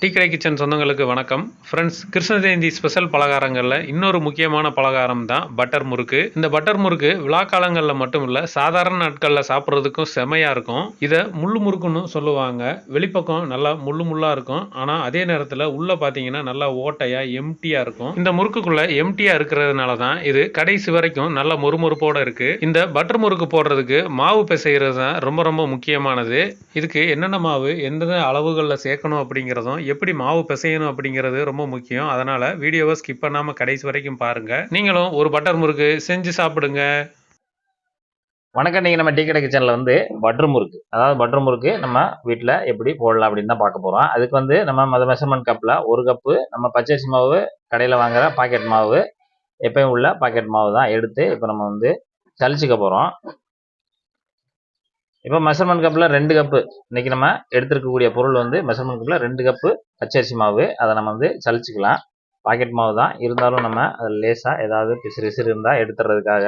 டீக்கடை கிச்சன் சொந்தங்களுக்கு வணக்கம். ஃப்ரெண்ட்ஸ் கிருஷ்ண ஜெயந்தி ஸ்பெஷல் பலகாரங்களில் இன்னொரு முக்கியமான பலகாரம் தான் பட்டர் முறுக்கு. இந்த பட்டர் முறுக்கு விழா காலங்களில் மட்டும் இல்லை சாதாரண நாட்களில் சாப்பிட்றதுக்கும் செமையாக இருக்கும். இதை முள்ளு முறுக்குன்னு சொல்லுவாங்க. வெளிப்பக்கம் நல்லா முள்ளு முள்ளாக இருக்கும். ஆனால் அதே நேரத்தில் உள்ளே பார்த்தீங்கன்னா நல்லா ஓட்டையாக எம்டியாக இருக்கும். இந்த முறுக்குக்குள்ளே எம்டியாக இருக்கிறதுனால தான் இது கடைசி வரைக்கும் நல்ல மொறுமொறுப்போடு இருக்குது இந்த பட்டர் முறுக்கு போடுறதுக்கு மாவு பிசைகிறது தான் ரொம்ப ரொம்ப முக்கியமானது. இதுக்கு என்னென்ன மாவு எந்தெந்த அளவுகளில் சேர்க்கணும் அப்படிங்கிறதும் எப்படி மாவு பிசையணும் அப்படிங்கிறது ரொம்ப முக்கியம். அதனால் வீடியோவை ஸ்கிப் பண்ணாமல் கடைசி வரைக்கும் பாருங்கள் நீங்களும் ஒரு பட்டர் முறுக்கு செஞ்சு சாப்பிடுங்க. வணக்கம். நீங்கள் நம்ம டீ கடை கிச்சனில் வந்து பட்ரு முறுக்கு. அதாவது பட்ரு முறுக்கு நம்ம வீட்டில் எப்படி போடலாம் அப்படின்னு தான் பார்க்க போகிறோம் அதுக்கு வந்து நம்ம மத மெஷர்மெண்ட் கப்பில் ஒரு கப்பு நம்ம பச்சரிசி மாவு கடையில் வாங்குற பாக்கெட் மாவு எப்பயும் உள்ள பாக்கெட் மாவு தான் எடுத்து இப்போ நம்ம வந்து சலிச்சுக்க போகிறோம் இப்போ மெஷர்மெண்ட் கப்பில் ரெண்டு கப்பு இன்றைக்கி நம்ம எடுத்துருக்கக்கூடிய பொருள் வந்து மெஷர்மெண்ட் கப்பில் ரெண்டு கப்பு பச்சரிசி மாவு. அதை நம்ம வந்து சலிச்சிக்கலாம். பாக்கெட் மாவு தான். இருந்தாலும் நம்ம அதில் லேசாக ஏதாவது பிசிறு பிசிறு இருந்தால் எடுத்துறதுக்காக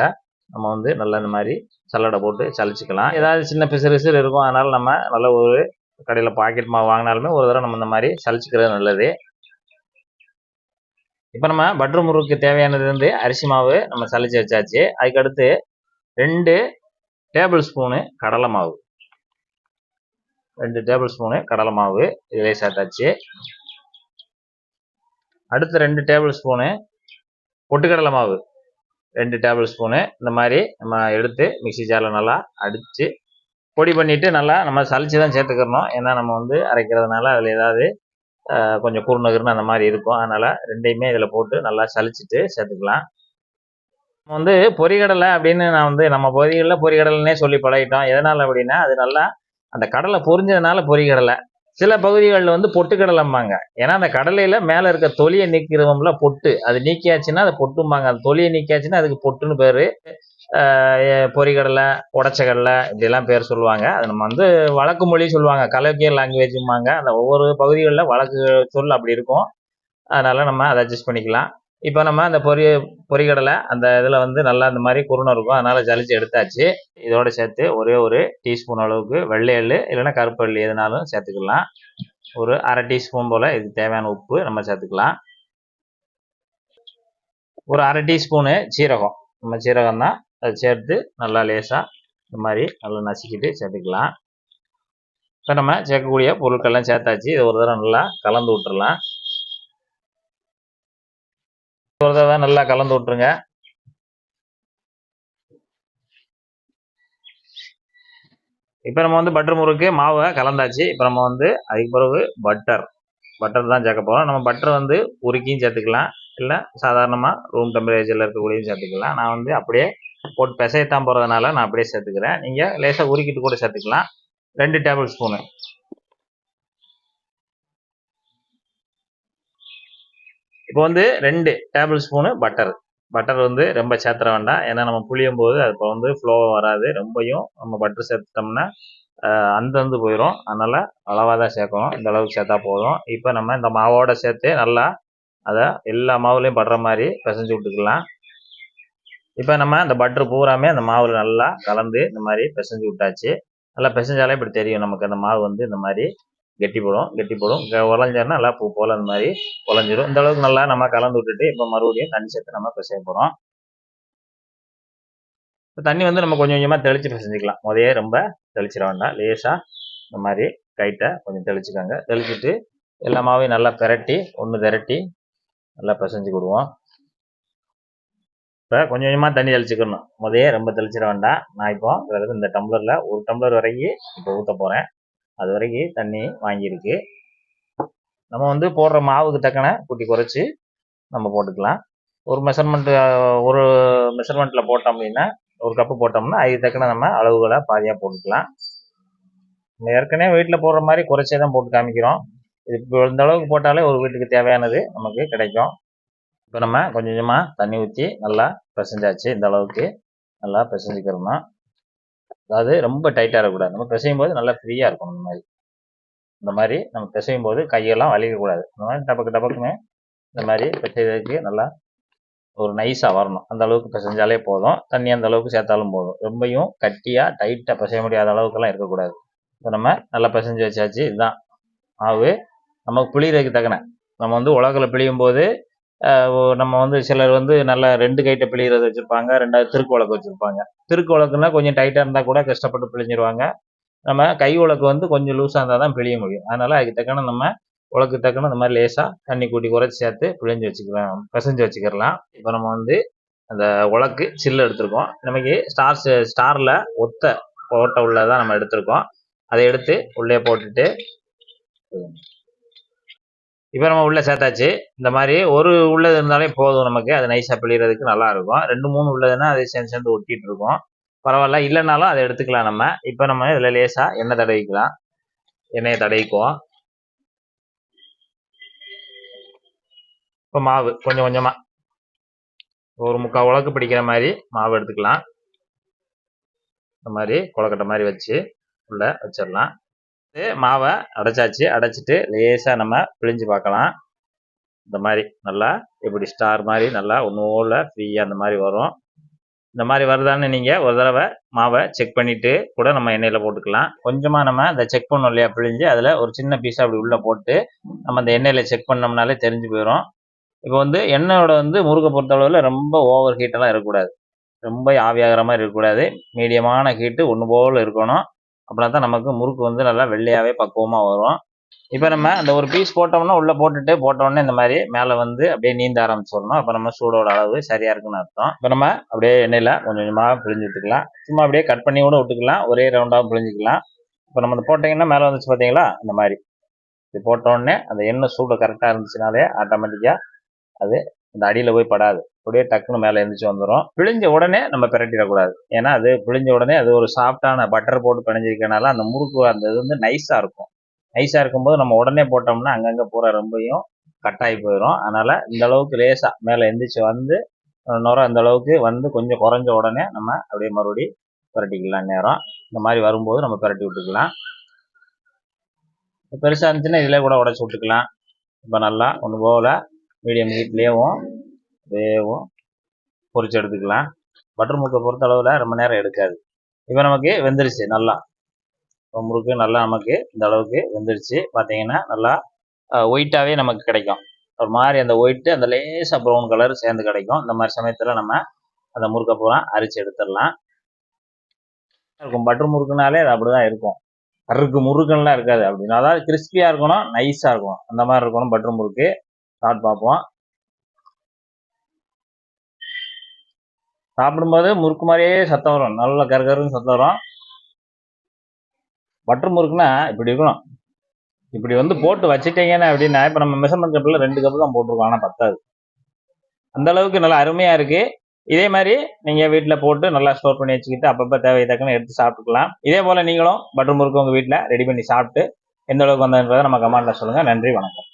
நம்ம வந்து நல்லா இந்த மாதிரி சல்லடை போட்டு சலிச்சிக்கலாம். ஏதாவது சின்ன பிசிறு பிசிறு இருக்கும். அதனால் நம்ம நல்ல ஒரு கடையில் பாக்கெட் மாவு வாங்கினாலுமே ஒரு தடவை நம்ம இந்த மாதிரி சலிச்சிக்கிறது நல்லது. இப்போ நம்ம பட்ரு முறுக்கு தேவையானது வந்து அரிசி மாவு நம்ம சளிச்சு வச்சாச்சு. அதுக்கடுத்து ரெண்டு டேபிள் ஸ்பூனு கடலை மாவு. ரெண்டு டேபிள் ஸ்பூனு கடலை மாவு இதிலே சேர்த்தாச்சு. அடுத்து ரெண்டு டேபிள் ஸ்பூனு பொட்டுக்கடலை மாவு. ரெண்டு டேபிள் ஸ்பூனு இந்த மாதிரி நம்ம எடுத்து மிக்சி ஜாரில் நல்லா அடித்து பொடி பண்ணிவிட்டு நல்லா நம்ம சலிச்சு தான் சேர்த்துக்கிறணும். ஏன்னா நம்ம வந்து அரைக்கிறதுனால அதில் ஏதாவது கொஞ்சம் குறுநகுறுன்னு அந்த மாதிரி இருக்கும். அதனால் ரெண்டையுமே இதில் போட்டு நல்லா சலிச்சுட்டு சேர்த்துக்கலாம். வந்து பொறிகடலை அப்படின்னு நான் வந்து நம்ம பகுதிகளில் பொறிகடலைன்னே சொல்லி பழகிட்டோம். எதனால் அப்படின்னா அது நல்லா அந்த கடலை பொறிஞ்சதுனால பொறிகடலை. சில பகுதிகளில் வந்து பொட்டுக்கடலைம்பாங்க. ஏன்னா அந்த கடலையில் மேலே இருக்க தொலியை நீக்கிறவங்கள பொட்டு. அது நீக்கியாச்சுன்னா அது பொட்டும்பாங்க. அந்த தொலியை நீக்கியாச்சுன்னா அதுக்கு பொட்டுன்னு பேர். பொறிகடலை உடச்ச கடலை இப்படிலாம் பேர் சொல்லுவாங்க. அது நம்ம வந்து வழக்கு மொழி சொல்லுவாங்க. கலோக்கியல் லாங்குவேஜும்பாங்க அந்த ஒவ்வொரு பகுதிகளில் வழக்கு சொல் அப்படி இருக்கும். அதனால் நம்ம அதை அட்ஜஸ்ட் பண்ணிக்கலாம். இப்போ நம்ம அந்த பொரி பொரிகடலை அந்த இதில் வந்து நல்லா இந்த மாதிரி குருணை இருக்கும். அதனால் ஜலிச்சு எடுத்தாச்சு. இதோட சேர்த்து ஒரே ஒரு டீஸ்பூன் அளவுக்கு வெள்ளை எள்ளு இல்லைன்னா கருப்பு எள்ளு எதுனாலும் சேர்த்துக்கலாம். ஒரு அரை டீஸ்பூன் போல் இதுக்கு தேவையான உப்பு நம்ம சேர்த்துக்கலாம். ஒரு அரை டீஸ்பூனு சீரகம். நம்ம சீரகம் தான். அதை சேர்த்து நல்லா லேசாக இந்த மாதிரி நல்லா நசுக்கிட்டு சேர்த்துக்கலாம். இப்போ நம்ம சேர்க்கக்கூடிய பொருட்கள்லாம் சேர்த்தாச்சு. இது ஒரு தடவை நல்லா கலந்து விட்டுறலாம். தடவை நல்லா கலந்து விட்டுருங்க. இப்போ நம்ம வந்து பட்டர் முறுக்கு மாவை கலந்தாச்சு. இப்போ நம்ம வந்து அதுக்கு பிறகு பட்டர் பட்டர் தான் சேர்க்க போகிறோம் நம்ம பட்டர் வந்து உருக்கியும் சேர்த்துக்கலாம். இல்லை சாதாரணமாக ரூம் டெம்பரேச்சரில் இருக்கக்கூடியும் சேர்த்துக்கலாம். நான் வந்து அப்படியே போட்டு பிசையத்தான் போகிறதுனால நான் அப்படியே சேர்த்துக்கிறேன். நீங்கள் லேசாக உருக்கிட்டு கூட சேர்த்துக்கலாம். ரெண்டு டேபிள் ஸ்பூனு இப்போ வந்து ரெண்டு டேபிள் ஸ்பூனு பட்டர் பட்டர் வந்து ரொம்ப சேர்த்துற வேண்டாம். ஏன்னா நம்ம புளியும் போது அது இப்போ வந்து ஃப்ளோவாக வராது. ரொம்பையும் நம்ம பட்டர் சேர்த்துட்டோம்னா அந்தந்து போயிடும் அதனால் அளவாக தான் சேர்க்கணும் இந்த அளவுக்கு சேர்த்தா போதும். இப்போ நம்ம இந்த மாவோட சேர்த்து நல்லா அதை எல்லா மாவுலேயும் படுற மாதிரி பிசைஞ்சு விட்டுக்கலாம். இப்போ நம்ம அந்த பட்டர் பூராமே அந்த மாவில் நல்லா கலந்து இந்த மாதிரி பிசைஞ்சு விட்டாச்சு. நல்லா பிசைஞ்சாலே இப்படி தெரியும் நமக்கு. அந்த மாவு வந்து இந்த மாதிரி கெட்டி போடும் கெட்டி போடும். உடஞ்சோன்னா நல்லா பூ போல் அந்த மாதிரி உழஞ்சிரும் இந்த அளவுக்கு நல்லா நம்ம கலந்து விட்டுட்டு இப்போ மறுபடியும் தண்ணி சேர்த்து நம்ம பிசைய போகிறோம் இப்போ தண்ணி வந்து நம்ம கொஞ்சம் கொஞ்சமாக தெளித்து பிசைஞ்சிக்கலாம் முதையே ரொம்ப தெளிச்சிட வேண்டாம். லேசாக இந்த மாதிரி கைட்டை கொஞ்சம் தெளிச்சுக்கோங்க. தெளிச்சுட்டு எல்லா மாவையும் நல்லா பெரட்டி ஒன்று திரட்டி நல்லா பிசைஞ்சு கொடுவோம். இப்போ கொஞ்சம் கொஞ்சமாக தண்ணி தெளிச்சுக்கணும். முதையே ரொம்ப தெளிச்சிட வேண்டாம். நான் இப்போ இந்த டம்ளரில் ஒரு டம்ளர் வரைக்கும் இப்போ ஊற்ற போகிறேன் அது வரைக்கும் தண்ணி வாங்கியிருக்கு நம்ம வந்து போடுற மாவுக்கு தக்கன குட்டி குறைச்சி நம்ம போட்டுக்கலாம். ஒரு மெஷர்மெண்ட்டு ஒரு மெஷர்மெண்ட்டில் போட்டோம் அப்படின்னா ஒரு கப்பு போட்டோம்னா அதுக்கு தக்கன நம்ம அளவுகளை பாதியாக போட்டுக்கலாம். நம்ம ஏற்கனவே வீட்டில் போடுற மாதிரி குறைச்சே தான் போட்டு காமிக்கிறோம். இது இப்போ இந்த அளவுக்கு போட்டாலே ஒரு வீட்டுக்கு தேவையானது நமக்கு கிடைக்கும். இப்போ நம்ம கொஞ்சம் கொஞ்சமாக தண்ணி ஊற்றி நல்லா பிசைஞ்சாச்சு. இந்த அளவுக்கு நல்லா பிசைஞ்சிக்கிறோம்னா அதாவது ரொம்ப டைட்டாக இருக்கக்கூடாது. நம்ம பிசையும் போது நல்லா ஃப்ரீயாக இருக்கணும் இந்த மாதிரி. இந்த மாதிரி நம்ம பிசையும் போது கையெல்லாம் வலிக்கக்கூடாது இந்த மாதிரி டபக்கு டபக்குமே இந்த மாதிரி பிசைறதுக்கு நல்லா ஒரு நைஸாக வரணும். அந்த அளவுக்கு பிசைஞ்சாலே போதும். தண்ணி அந்த அளவுக்கு சேர்த்தாலும் போதும். ரொம்பையும் கட்டியாக டைட்டாக பிசைய முடியாத அளவுக்குலாம் இருக்கக்கூடாது. இப்போ நம்ம நல்லா பிசைஞ்சு வச்சாச்சு இதுதான். மாவு நமக்கு புளியறதுக்கு தக்கன. நம்ம வந்து உலகில் பிழியும் போது நம்ம வந்து சிலர் வந்து நல்லா ரெண்டு கைட்ட பிழிகிறது வச்சுருப்பாங்க ரெண்டாவது திருக்கு உலக்கு வச்சுருப்பாங்க. திருக்கு உலக்குன்னா கொஞ்சம் டைட்டாக இருந்தால் கூட கஷ்டப்பட்டு பிழிஞ்சிருவாங்க. நம்ம கை உலக்கு வந்து கொஞ்சம் லூஸாக இருந்தால் தான் பிழிய முடியும். அதனால் அதுக்கு தக்கன நம்ம உலக்கு தக்கன இந்த மாதிரி லேசாக தண்ணி கூட்டி குறைச்சி சேர்த்து பிழிஞ்சு வச்சுக்கலாம் பிசைஞ்சு வச்சுக்கிடலாம் இப்போ நம்ம வந்து அந்த உலக்கு சில்லு எடுத்திருக்கோம். நமக்கு ஸ்டார் ஸ்டாரில் ஒத்த ஓட்டை உள்ளதான் நம்ம எடுத்திருக்கோம். அதை எடுத்து உள்ளே போட்டுட்டு இப்போ நம்ம உள்ளே சேர்த்தாச்சு. இந்த மாதிரி ஒரு உள்ளது இருந்தாலே போதும் நமக்கு. அது நைஸாக பிழிகிறதுக்கு நல்லா இருக்கும். ரெண்டு மூணு உள்ளதுன்னா அது சேர்ந்து சேர்ந்து ஒட்டிகிட்டு இருக்கும். பரவாயில்ல. இல்லைனாலும் அதை எடுத்துக்கலாம் நம்ம. இப்போ நம்ம இதில் லேசாக எண்ணெய் தடவிக்கலாம். எண்ணெயை தடவிக்குவோம். இப்போ மாவு கொஞ்சம் கொஞ்சமாக ஒரு முக்கால் உலக்கு பிடிக்கிற மாதிரி மாவு எடுத்துக்கலாம். இந்த மாதிரி கொலக்கட்டை மாதிரி வச்சு உள்ள வச்சிடலாம். மாவை அடைச்சாச்சு. அடைச்சிட்டு லேசாக நம்ம பிழிஞ்சு பார்க்கலாம். இந்த மாதிரி நல்லா இப்படி ஸ்டார் மாதிரி நல்லா ஒன்றுவோல ஃப்ரீயாக அந்த மாதிரி வரும். இந்த மாதிரி வருதான்னு நீங்கள் ஒரு தடவை மாவை செக் பண்ணிவிட்டு கூட நம்ம எண்ணெயில் போட்டுக்கலாம். கொஞ்சமாக நம்ம அந்த செக் பண்ணோம் இல்லையா பிழிஞ்சு? அதில் ஒரு சின்ன பீஸாக அப்படி உள்ளே போட்டு நம்ம அந்த எண்ணெயில் செக் பண்ணோம்னாலே தெரிஞ்சு போயிடும் இப்போ வந்து எண்ணெயோட வந்து முறுக்கை பொறுத்தளவில் ரொம்ப ஓவர் ஹீட்டெல்லாம் இருக்கக்கூடாது. ரொம்ப ஆவியாகிற மாதிரி இருக்கக்கூடாது. மீடியமான ஹீட்டு ஒன்று போல் இருக்கணும். அப்படின்னா தான் நமக்கு முறுக்கு வந்து நல்லா வெள்ளையாகவே பக்குவமாக வரும். இப்போ நம்ம அந்த ஒரு பீஸ் போட்டோம்னா உள்ளே போட்டுட்டு போட்டோன்னே இந்த மாதிரி மேலே வந்து அப்படியே நீந்த ஆரம்பிச்சிடணும். அப்போ நம்ம சூடோட அளவு சரியாக இருக்குன்னு அர்த்தம். இப்போ நம்ம அப்படியே எண்ணெயில் கொஞ்சம் கொஞ்சமாக பிழிஞ்சு விட்டுக்கலாம். சும்மா அப்படியே கட் பண்ணி கூட விட்டுக்கலாம். ஒரே ரவுண்டாகவும் பிழிஞ்சிக்கலாம். இப்போ நம்ம இதை போட்டிங்கன்னா மேலே வந்துச்சு பார்த்தீங்களா இந்த மாதிரி. இது போட்டோடனே அந்த எண்ணெய் சூடு கரெக்டாக இருந்துச்சுனாலே ஆட்டோமேட்டிக்காக அது இந்த அடியில் போய் படாது. அப்படியே டக்குன்னு மேலே எழுந்திரிச்சு வந்துடும் பிழிஞ்ச உடனே நம்ம பிரட்டிடக்கூடாது. ஏன்னா அது பிழிஞ்ச உடனே அது ஒரு சாஃப்டான பட்டர் போட்டு பிணைஞ்சிருக்கனால அந்த முறுக்கு அந்த இது வந்து நைஸாக இருக்கும். நைஸாக இருக்கும்போது நம்ம உடனே போட்டோம்னா அங்கங்கே பூரா ரொம்பையும் கட்டாகி போயிடும் அதனால் இந்த அளவுக்கு லேசாக மேலே எந்திரிச்சு வந்து நுரம் அந்த அளவுக்கு வந்து கொஞ்சம் குறைஞ்ச உடனே நம்ம அப்படியே மறுபடி புரட்டிக்கலாம் நேரம். இந்த மாதிரி வரும்போது நம்ம புரட்டி விட்டுக்கலாம். பெருசாக இருந்துச்சுன்னா இதில் கூட உடச்சி விட்டுக்கலாம். இப்போ நல்லா ஒன்று போகல. மீடியம் ஹீட்லேயும் வேவும் பொறிச்சு எடுத்துக்கலாம். பட்டர் முறுக்கை பொறுத்த அளவில் ரொம்ப நேரம் எடுக்காது. இப்போ நமக்கு வெந்துருச்சு நல்லா. இப்போ முறுக்கு நல்லா நமக்கு இந்த அளவுக்கு வெந்துருச்சு. பார்த்தீங்கன்னா நல்லா ஒயிட்டாகவே நமக்கு கிடைக்கும். ஒரு மாதிரி அந்த ஒயிட்டு அந்த லேசாக ப்ரௌன் கலர் சேர்ந்து கிடைக்கும். இந்த மாதிரி சமயத்தில் நம்ம அந்த முறுக்கை பூரா அரிச்சு எடுத்துடலாம். இருக்கும். பட்டர் முறுக்குனாலே அது அப்படி தான் இருக்கும். அறுக்கு முறுக்குன்னெலாம் இருக்காது. அப்படின்னா அதாவது கிறிஸ்பியாக இருக்கணும் நைஸாக இருக்கும் அந்த மாதிரி இருக்கணும் பட்டர் முறுக்கு. சாப்பிட்டு பார்ப்போம். சாப்பிடும்போது முறுக்கு மாதிரியே சத்தம் வரும். நல்ல கருகருன்னு சத்தம் வரும். பட்டர் முறுக்குன்னா இப்படி இருக்கணும். இப்படி வந்து போட்டு வச்சுட்டீங்கன்னா அப்படின்னா இப்போ நம்ம மெஷர்மெண்ட் கப்பில் ரெண்டு கப்பு தான் போட்டிருக்கோம். ஆனால் பத்தாது. அந்த அளவுக்கு நல்லா அருமையாக இருக்கு. இதே மாதிரி நீங்கள் வீட்டில் போட்டு நல்லா ஸ்டோர் பண்ணி வச்சுக்கிட்டு அப்பப்போ தேவை தக்கன எடுத்து சாப்பிட்டுக்கலாம். இதே போல் நீங்களும் பட்டர் முறுக்கு உங்கள் வீட்டில் ரெடி பண்ணி சாப்பிட்டு எந்த அளவுக்கு வந்ததுன்றதை நம்ம கமெண்ட்டில் சொல்லுங்கள் நன்றி வணக்கம்.